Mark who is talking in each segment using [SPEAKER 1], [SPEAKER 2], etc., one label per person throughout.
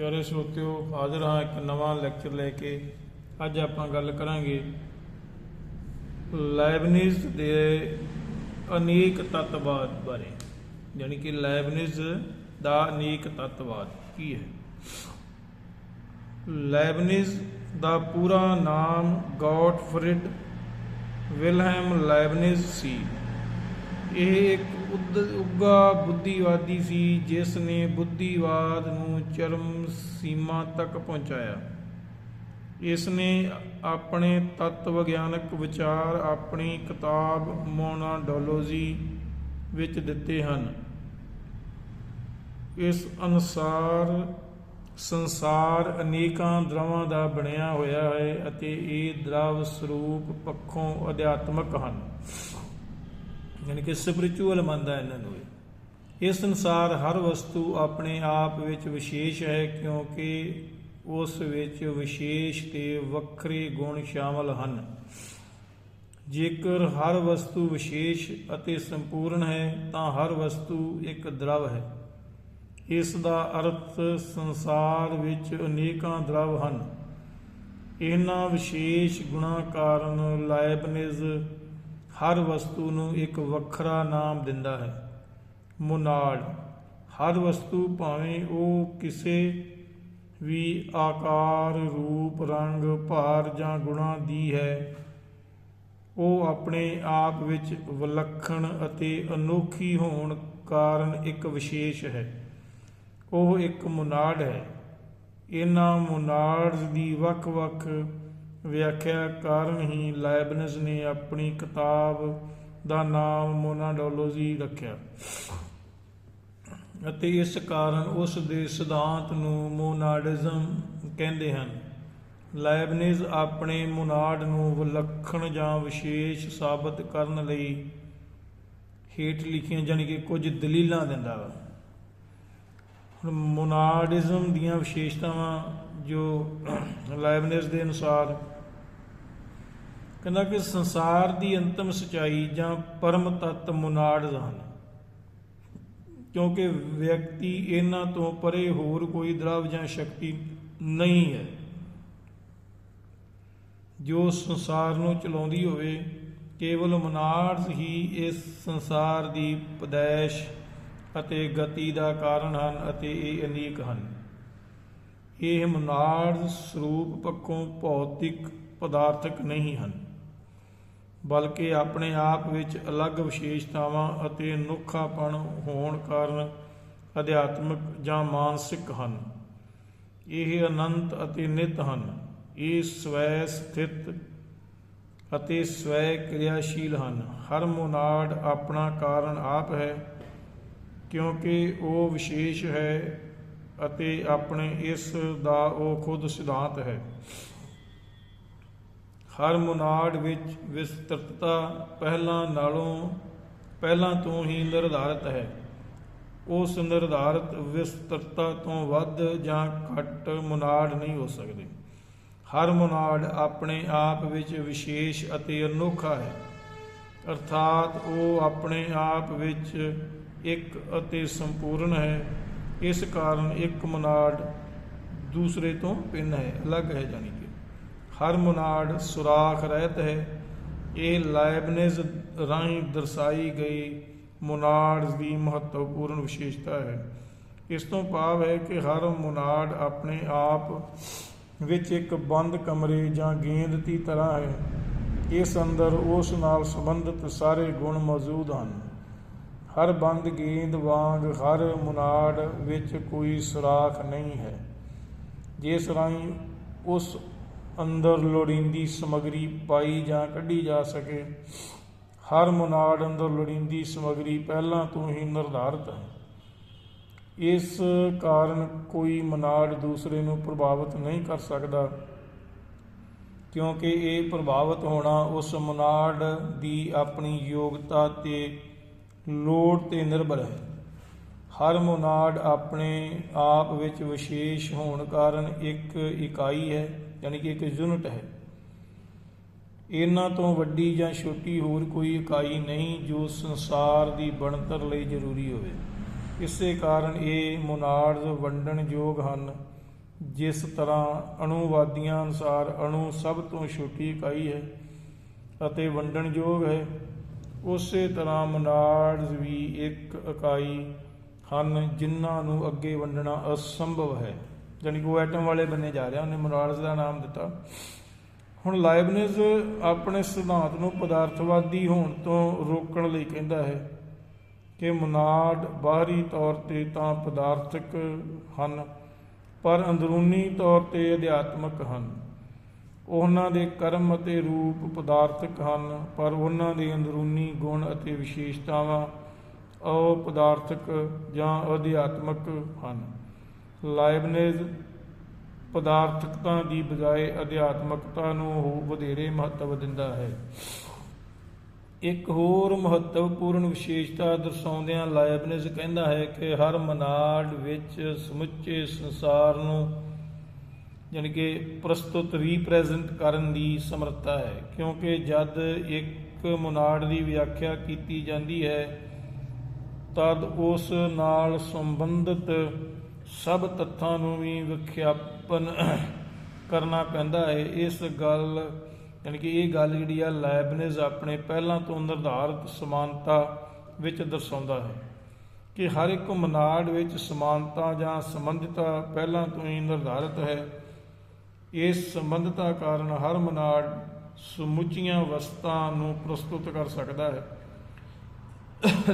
[SPEAKER 1] ਪਿਆਰੇ ਸਰੋਤਿਓ ਹਾਜ਼ਰ ਹਾਂ ਇੱਕ ਨਵਾਂ ਲੈਕਚਰ ਲੈ ਕੇ। ਅੱਜ ਆਪਾਂ ਗੱਲ ਕਰਾਂਗੇ ਲੈਬਨਿਜ਼ ਦੇ ਅਨੇਕ ਤੱਤਵਾਦ ਬਾਰੇ। ਯਾਨੀ ਕਿ ਲੈਬਨਿਜ਼ ਦਾ ਅਨੇਕ ਤੱਤਵਾਦ ਕੀ ਹੈ? ਲੈਬਨਿਜ਼ ਦਾ ਪੂਰਾ ਨਾਮ ਗੌਟਫਰਿਡ ਵਿਲਹਮ ਲੈਬਨਿਜ਼ ਸੀ। ਇਹ ਇੱਕ ਉਦ- ਉੱਘਾ ਬੁੱਧੀਵਾਦੀ ਸੀ ਜਿਸ ਨੇ ਬੁੱਧੀਵਾਦ ਨੂੰ ਚਰਮ ਸੀਮਾ ਤੱਕ ਪਹੁੰਚਾਇਆ। ਇਸ ਨੇ ਆਪਣੇ ਤੱਤ ਵਿਗਿਆਨਕ ਵਿਚਾਰ, ਆਪਣੀ ਕਿਤਾਬ ਮੋਨਾਡੋਲੋਜੀ ਵਿੱਚ ਦਿੱਤੇ ਹਨ। ਇਸ ਅਨੁਸਾਰ ਸੰਸਾਰ ਅਨੇਕਾਂ ਦਰਵਾਂ ਦਾ ਬਣਿਆ ਹੋਇਆ ਹੈ ਅਤੇ ਇਹ ਦਰਵ ਸਰੂਪ ਪੱਖੋਂ ਅਧਿਆਤਮਕ ਹਨ। ਯਾਨੀ ਕਿ ਸਪਿਰਚੁਅਲ ਮੰਨਦਾ ਇਹਨਾਂ ਨੂੰ ਇਸ ਸੰਸਾਰ ਹਰ ਵਸਤੂ ਆਪਣੇ ਆਪ ਵਿੱਚ ਵਿਸ਼ੇਸ਼ ਹੈ ਕਿਉਂਕਿ ਉਸ ਵਿੱਚ ਵਿਸ਼ੇਸ਼ ਤੇ ਵੱਖਰੇ ਗੁਣ ਸ਼ਾਮਲ ਹਨ। ਜੇਕਰ ਹਰ ਵਸਤੂ ਵਿਸ਼ੇਸ਼ ਅਤੇ ਸੰਪੂਰਨ ਹੈ, ਤਾਂ ਹਰ ਵਸਤੂ ਇੱਕ ਦਰਵ ਹੈ। ਇਸ ਦਾ ਅਰਥ ਸੰਸਾਰ ਵਿੱਚ ਅਨੇਕਾਂ ਦਰਵ ਹਨ। ਇਹਨਾਂ ਵਿਸ਼ੇਸ਼ ਗੁਣਾਂ ਕਾਰਨ ਲਾਇਬਨਿਜ਼ ਹਰ ਵਸਤੂ ਨੂੰ ਇੱਕ ਵੱਖਰਾ ਨਾਮ ਦਿੰਦਾ ਹੈ। ਮੁਨਾੜ ਹਰ ਵਸਤੂ ਭਾਵੇਂ ਉਹ ਕਿਸੇ ਵੀ ਆਕਾਰ, ਰੂਪ, ਰੰਗ, ਭਾਰ ਜਾਂ ਗੁਣਾ ਦੀ ਹੈ, ਉਹ ਆਪਣੇ ਆਪ ਵਿੱਚ ਵਿਲੱਖਣ ਅਤੇ ਅਨੋਖੀ ਹੋਣ ਕਾਰਨ ਇੱਕ ਵਿਸ਼ੇਸ਼ ਹੈ। ਉਹ ਇੱਕ ਮੁਨਾਡ ਹੈ। ਇਹਨਾਂ ਮੁਨਾਡਸ ਦੀ ਵੱਖ-ਵੱਖ ਵਿਆਖਿਆ ਕਾਰਨ ਹੀ ਲਾਇਬਨਿਜ਼ ਨੇ ਆਪਣੀ ਕਿਤਾਬ ਦਾ ਨਾਮ ਮੋਨਾਡੋਲੋਜੀ ਰੱਖਿਆ ਅਤੇ ਇਸ ਕਾਰਨ ਉਸ ਦੇ ਸਿਧਾਂਤ ਨੂੰ ਮੋਨਾਡਿਜ਼ਮ ਕਹਿੰਦੇ ਹਨ। ਲਾਇਬਨਿਜ਼ ਆਪਣੇ ਮੋਨਾਡ ਨੂੰ ਵਿਲੱਖਣ ਜਾਂ ਵਿਸ਼ੇਸ਼ ਸਾਬਤ ਕਰਨ ਲਈ ਹੇਠ ਲਿਖੀਆਂ ਜਾਣੀ ਕਿ ਕੁਝ ਦਲੀਲਾਂ ਦਿੰਦਾ ਵਾ। ਹੁਣ ਮੋਨਾਡਿਜ਼ਮ ਦੀਆਂ ਵਿਸ਼ੇਸ਼ਤਾਵਾਂ ਜੋ ਲਾਇਬਨਿਜ਼ ਦੇ ਅਨੁਸਾਰ ਕਹਿੰਦਾ ਕਿ ਸੰਸਾਰ ਦੀ ਅੰਤਮ ਸਚਾਈ ਜਾਂ ਪਰਮ ਤੱਤ ਮੋਨਾਡਜ਼ ਹਨ। ਕਿਉਂਕਿ ਵਿਅਕਤੀ ਇਹਨਾਂ ਤੋਂ ਪਰੇ ਹੋਰ ਕੋਈ ਦਰਵ ਜਾਂ ਸ਼ਕਤੀ ਨਹੀਂ ਹੈ। ਜੋ ਸੰਸਾਰ ਨੂੰ ਚਲਾਉਂਦੀ ਹੋਵੇ, ਕੇਵਲ ਮਨਾਰਸ ਹੀ ਇਸ ਸੰਸਾਰ ਦੀ ਪਦੈਸ਼ ਅਤੇ ਗਤੀ ਦਾ ਕਾਰਨ ਹਨ ਅਤੇ ਇਹ ਅਨੇਕ ਹਨ। ਇਹ ਮਨਾਰਸ ਸਰੂਪ ਪੱਖੋਂ ਭੌਤਿਕ ਪਦਾਰਥਕ ਨਹੀਂ ਹਨ, ਬਲਕਿ ਆਪਣੇ ਆਪ ਵਿੱਚ ਅਲੱਗ ਵਿਸ਼ੇਸ਼ਤਾਵਾਂ ਅਤੇ ਅਨੋਖਾਪਣ ਹੋਣ ਕਾਰਨ ਅਧਿਆਤਮਿਕ ਜਾਂ ਮਾਨਸਿਕ ਹਨ। ਇਹ ਅਨੰਤ ਅਤੇ ਨਿਤ ਹਨ। ਇਹ ਸਵੈ ਸਥਿਤ ਅਤੇ ਸਵੈ ਕਿਰਿਆਸ਼ੀਲ ਹਨ। ਹਰ ਮੋਨਾਡ ਆਪਣਾ ਕਾਰਨ ਆਪ ਹੈ, ਕਿਉਂਕਿ ਉਹ ਵਿਸ਼ੇਸ਼ ਹੈ ਅਤੇ ਆਪਣੇ ਇਸ ਦਾ ਉਹ ਖੁਦ ਸਿਧਾਂਤ ਹੈ। ਹਰ ਮੁਨਾੜ ਵਿੱਚ ਵਿਸਤਰਤਾ ਪਹਿਲਾਂ ਨਾਲੋਂ ਪਹਿਲਾਂ ਤੋਂ ਹੀ ਨਿਰਧਾਰਤ ਹੈ। ਉਸ ਨਿਰਧਾਰਤ ਵਿਸਤਰਤਾ ਤੋਂ ਵੱਧ ਜਾਂ ਘੱਟ ਮੁਨਾੜ ਨਹੀਂ ਹੋ ਸਕਦੇ। ਹਰ ਮੁਨਾੜ ਆਪਣੇ ਆਪ ਵਿੱਚ ਵਿਸ਼ੇਸ਼ ਅਤੇ ਅਨੋਖਾ ਹੈ। ਅਰਥਾਤ ਉਹ ਆਪਣੇ ਆਪ ਵਿੱਚ ਇੱਕ ਅਤੇ ਸੰਪੂਰਨ ਹੈ। ਇਸ ਕਾਰਨ ਇੱਕ ਮੁਨਾੜ ਦੂਸਰੇ ਤੋਂ ਭਿੰਨ ਹੈ, ਅਲੱਗ ਹੈ ਜਾਣੀ ਕਿ। ਹਰ ਮੁਨਾੜ ਸੁਰਾਖ ਰਹਿਤ ਹੈ, ਇਹ ਲਾਇਬਨਿਜ਼ ਰਾਹੀਂ ਦਰਸਾਈ ਗਈ ਮੁਨਾੜ ਦੀ ਮਹੱਤਵਪੂਰਨ ਵਿਸ਼ੇਸ਼ਤਾ ਹੈ। ਇਸ ਤੋਂ ਭਾਵ ਹੈ ਕਿ ਹਰ ਮੁਨਾੜ ਆਪਣੇ ਆਪ ਵਿੱਚ ਇੱਕ ਬੰਦ ਕਮਰੇ ਜਾਂ ਗੇਂਦ ਦੀ ਤਰ੍ਹਾਂ ਹੈ। ਇਸ ਅੰਦਰ ਉਸ ਨਾਲ ਸੰਬੰਧਿਤ ਸਾਰੇ ਗੁਣ ਮੌਜੂਦ ਹਨ। ਹਰ ਬੰਦ ਗੇਂਦ ਵਾਂਗ ਹਰ ਮੁਨਾੜ ਵਿੱਚ ਕੋਈ ਸੁਰਾਖ ਨਹੀਂ ਹੈ। ਜਿਸ ਰਾਹੀਂ ਉਸ ਅੰਦਰ ਲੋੜੀਂਦੀ ਸਮਗਰੀ ਪਾਈ ਜਾਂ ਕੱਢੀ ਜਾ ਸਕੇ, ਹਰ ਮੁਨਾੜ ਅੰਦਰ ਲੋੜੀਂਦੀ ਸਮਗਰੀ ਪਹਿਲਾਂ ਤੋਂ ਹੀ ਨਿਰਧਾਰਤ ਹੈ। ਇਸ ਕਾਰਨ ਕੋਈ ਮਨਾੜ ਦੂਸਰੇ ਨੂੰ ਪ੍ਰਭਾਵਿਤ ਨਹੀਂ ਕਰ ਸਕਦਾ, ਕਿਉਂਕਿ ਇਹ ਪ੍ਰਭਾਵਿਤ ਹੋਣਾ ਉਸ ਮੁਨਾੜ ਦੀ ਆਪਣੀ ਯੋਗਤਾ ਤੇ ਲੋੜ ਤੇ ਨਿਰਭਰ ਹੈ। ਹਰ ਮੋਨਾਡ ਆਪਣੇ ਆਪ ਵਿੱਚ ਵਿਸ਼ੇਸ਼ ਹੋਣ ਕਾਰਨ ਇੱਕ ਇਕਾਈ ਹੈ, ਯਾਨੀ ਕਿ ਇੱਕ ਯੂਨਿਟ ਹੈ। ਇਹਨਾਂ ਤੋਂ ਵੱਡੀ ਜਾਂ ਛੋਟੀ ਹੋਰ ਕੋਈ ਇਕਾਈ ਨਹੀਂ ਜੋ ਸੰਸਾਰ ਦੀ ਬਣਤਰ ਲਈ ਜ਼ਰੂਰੀ ਹੋਵੇ। ਇਸੇ ਕਾਰਨ ਇਹ ਮੁਨਾੜਜ਼ ਵੰਡਣ ਯੋਗ ਹਨ। ਜਿਸ ਤਰ੍ਹਾਂ ਅਣੂਵਾਦੀਆਂ ਅਨੁਸਾਰ ਅਣੂ ਸਭ ਤੋਂ ਛੋਟੀ ਇਕਾਈ ਹੈ ਅਤੇ ਵੰਡਣਯੋਗ ਹੈ। ਉਸੇ ਤਰ੍ਹਾਂ ਮਨਾਡਸ ਵੀ ਇੱਕ ਇਕਾਈ ਹਨ, ਜਿਨ੍ਹਾਂ ਨੂੰ ਅੱਗੇ ਵੰਡਣਾ ਅਸੰਭਵ ਹੈ। ਜਾਣੀ ਕਿ ਉਹ ਐਟਮ ਵਾਲੇ ਬੰਨੇ ਜਾ ਰਿਹਾ, ਉਹਨੇ ਮਨਾਡਸ ਦਾ ਨਾਮ ਦਿੱਤਾ। ਹੁਣ ਲਾਇਬਨਿਜ਼ ਆਪਣੇ ਸਿਧਾਂਤ ਨੂੰ ਪਦਾਰਥਵਾਦੀ ਹੋਣ ਤੋਂ ਰੋਕਣ ਲਈ ਕਹਿੰਦਾ ਹੈ ਕਿ ਮਨਾਡ ਬਾਹਰੀ ਤੌਰ ਤੇ ਤਾਂ ਪਦਾਰਥਕ ਹਨ, ਪਰ ਅੰਦਰੂਨੀ ਤੌਰ ਤੇ ਅਧਿਆਤਮਕ ਹਨ। ਉਹਨਾਂ ਦੇ ਕਰਮ ਅਤੇ ਰੂਪ ਪਦਾਰਥਕ ਹਨ, ਪਰ ਉਹਨਾਂ ਦੇ ਅੰਦਰੂਨੀ ਗੁਣ ਅਤੇ ਵਿਸ਼ੇਸ਼ਤਾਵਾਂ ਅਪਦਾਰਥਕ ਜਾਂ ਅਧਿਆਤਮਕ ਹਨ। ਲਾਇਬਨਿਜ਼ ਪਦਾਰਥਕਤਾ ਦੀ ਬਜਾਏ ਅਧਿਆਤਮਕਤਾ ਨੂੰ ਉਹ ਵਧੇਰੇ ਮਹੱਤਵ ਦਿੰਦਾ ਹੈ। ਇੱਕ ਹੋਰ ਮਹੱਤਵਪੂਰਨ ਵਿਸ਼ੇਸ਼ਤਾ ਦਰਸਾਉਂਦਿਆਂ ਲਾਇਬਨਿਜ਼ ਕਹਿੰਦਾ ਹੈ ਕਿ ਹਰ ਮਨਾਡ ਵਿੱਚ ਸਮੁੱਚੇ ਸੰਸਾਰ ਨੂੰ ਯਾਨੀ ਕਿ ਪ੍ਰਸਤੁਤ ਰੀਪ੍ਰੈਜ਼ੈਂਟ ਕਰਨ ਦੀ ਸਮਰੱਥਾ ਹੈ, ਕਿਉਂਕਿ ਜਦ ਇੱਕ ਮਨਾਡ ਦੀ ਵਿਆਖਿਆ ਕੀਤੀ ਜਾਂਦੀ ਹੈ, ਤਦ ਉਸ ਨਾਲ ਸੰਬੰਧਿਤ ਸਭ ਤੱਥਾਂ ਨੂੰ ਵੀ ਵਿਖਿਆਪਨ ਕਰਨਾ ਪੈਂਦਾ ਹੈ। ਇਸ ਗੱਲ, ਯਾਨੀ ਕਿ ਇਹ ਗੱਲ ਜਿਹੜੀ ਆ ਲੈਬਨਿਜ਼ ਆਪਣੇ ਪਹਿਲਾਂ ਤੋਂ ਨਿਰਧਾਰਤ ਸਮਾਨਤਾ ਵਿੱਚ ਦਰਸਾਉਂਦਾ ਹੈ ਕਿ ਹਰ ਇੱਕ ਮਨਾਡ ਵਿੱਚ ਸਮਾਨਤਾ ਜਾਂ ਸੰਬੰਧਤਾ ਪਹਿਲਾਂ ਤੋਂ ਹੀ ਨਿਰਧਾਰਤ ਹੈ। ਇਸ ਸੰਬੰਧਤਾ ਕਾਰਨ ਹਰ ਮਨਾੜ ਸਮੁੱਚੀਆਂ ਵਸਤਾਂ ਨੂੰ ਪ੍ਰਸਤੁਤ ਕਰ ਸਕਦਾ ਹੈ।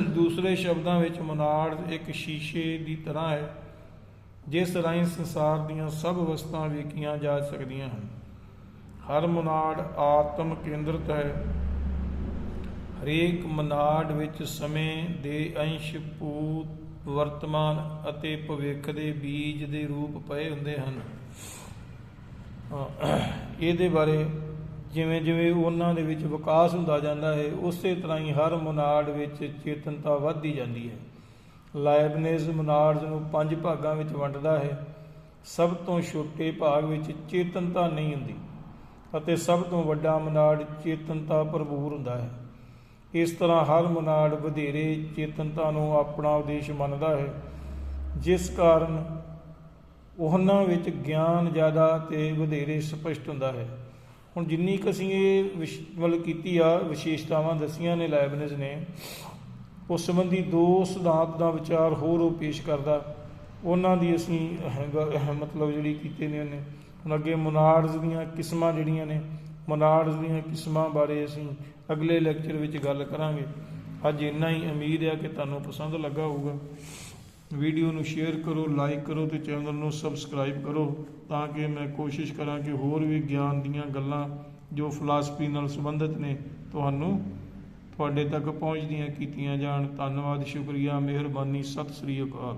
[SPEAKER 1] ਦੂਸਰੇ ਸ਼ਬਦਾਂ ਵਿੱਚ ਮਨਾੜ ਇੱਕ ਸ਼ੀਸ਼ੇ ਦੀ ਤਰ੍ਹਾਂ ਹੈ, ਜਿਸ ਰਾਹੀਂ ਸੰਸਾਰ ਦੀਆਂ ਸਭ ਵਸਤਾਂ ਵੇਖੀਆਂ ਜਾ ਸਕਦੀਆਂ ਹਨ। ਹਰ ਮਨਾੜ ਆਤਮ ਕੇਂਦਰਿਤ ਹੈ। ਹਰੇਕ ਮਨਾੜ ਵਿੱਚ ਸਮੇਂ ਦੇ ਅੰਸ਼, ਭੂਤ, ਵਰਤਮਾਨ ਅਤੇ ਭਵਿੱਖ ਦੇ ਬੀਜ ਦੇ ਰੂਪ ਪਏ ਹੁੰਦੇ ਹਨ। ਇਹਦੇ ਬਾਰੇ ਜਿਵੇਂ ਜਿਵੇਂ ਉਹਨਾਂ ਦੇ ਵਿੱਚ ਵਿਕਾਸ ਹੁੰਦਾ ਜਾਂਦਾ ਹੈ, ਉਸੇ ਤਰ੍ਹਾਂ ਹੀ ਹਰ ਮਨਾੜ ਵਿੱਚ ਚੇਤਨਤਾ ਵੱਧਦੀ ਜਾਂਦੀ ਹੈ। ਲਾਇਬਨਿਜ਼ ਮਨਾਰਜ਼ ਨੂੰ ਪੰਜ ਭਾਗਾਂ ਵਿੱਚ ਵੰਡਦਾ ਹੈ। ਸਭ ਤੋਂ ਛੋਟੇ ਭਾਗ ਵਿੱਚ ਚੇਤਨਤਾ ਨਹੀਂ ਹੁੰਦੀ ਅਤੇ ਸਭ ਤੋਂ ਵੱਡਾ ਮਨਾੜ ਚੇਤਨਤਾ ਭਰਪੂਰ ਹੁੰਦਾ ਹੈ। ਇਸ ਤਰ੍ਹਾਂ ਹਰ ਮਨਾੜ ਵਧੇਰੇ ਚੇਤਨਤਾ ਨੂੰ ਆਪਣਾ ਉਦੇਸ਼ ਮੰਨਦਾ ਹੈ, ਜਿਸ ਕਾਰਨ ਉਹਨਾਂ ਵਿੱਚ ਗਿਆਨ ਜ਼ਿਆਦਾ ਤੇ ਵਧੇਰੇ ਸਪਸ਼ਟ ਹੁੰਦਾ ਹੈ। ਹੁਣ ਜਿੰਨੀ ਕੁ ਅਸੀਂ ਇਹ ਵਿਸ਼- ਮਤਲਬ ਕੀਤੀ ਆ ਵਿਸ਼ੇਸ਼ਤਾਵਾਂ ਦਸੀਆਂ ਨੇ ਲਾਇਬਨਿਜ਼ ਨੇ ਉਸ ਸੰਬੰਧੀ ਦੋ ਸਿਧਾਂਤ ਦਾ ਵਿਚਾਰ ਹੋਰ ਉਹ ਪੇਸ਼ ਕਰਦਾ। ਉਹਨਾਂ ਦੀ ਅਸੀਂ ਅਹ, ਮਤਲਬ ਜਿਹੜੀ ਕੀਤੇ ਨੇ ਉਹਨੇ। ਹੁਣ ਅੱਗੇ ਮੋਨਾਰਡਸ ਦੀਆਂ ਕਿਸਮਾਂ ਜਿਹੜੀਆਂ ਨੇ ਮੋਨਾਰਡਸ ਦੀਆਂ ਕਿਸਮਾਂ ਬਾਰੇ ਅਸੀਂ ਅਗਲੇ ਲੈਕਚਰ ਵਿੱਚ ਗੱਲ ਕਰਾਂਗੇ। ਅੱਜ ਇੰਨਾ ਹੀ ਉਮੀਦ ਹੈ ਕਿ ਤੁਹਾਨੂੰ ਪਸੰਦ ਲੱਗਾ ਹੋਊਗਾ। ਵੀਡੀਓ ਨੂੰ ਸ਼ੇਅਰ ਕਰੋ, ਲਾਈਕ ਕਰੋ ਤੇ ਚੈਨਲ ਨੂੰ ਸਬਸਕ੍ਰਾਈਬ ਕਰੋ ਤਾਂ ਕਿ ਮੈਂ ਕੋਸ਼ਿਸ਼ ਕਰਾਂ ਕਿ ਹੋਰ ਵੀ ਗਿਆਨ ਦੀਆਂ ਗੱਲਾਂ ਜੋ ਫਿਲਾਸਫੀ ਨਾਲ ਸੰਬੰਧਿਤ ਨੇ ਤੁਹਾਨੂੰ ਤੁਹਾਡੇ ਤੱਕ ਪਹੁੰਚਦੀਆਂ ਕੀਤੀਆਂ ਜਾਣ। ਧੰਨਵਾਦ, ਸ਼ੁਕਰੀਆ, ਮਿਹਰਬਾਨੀ, ਸਤਿ ਸ੍ਰੀ ਅਕਾਲ।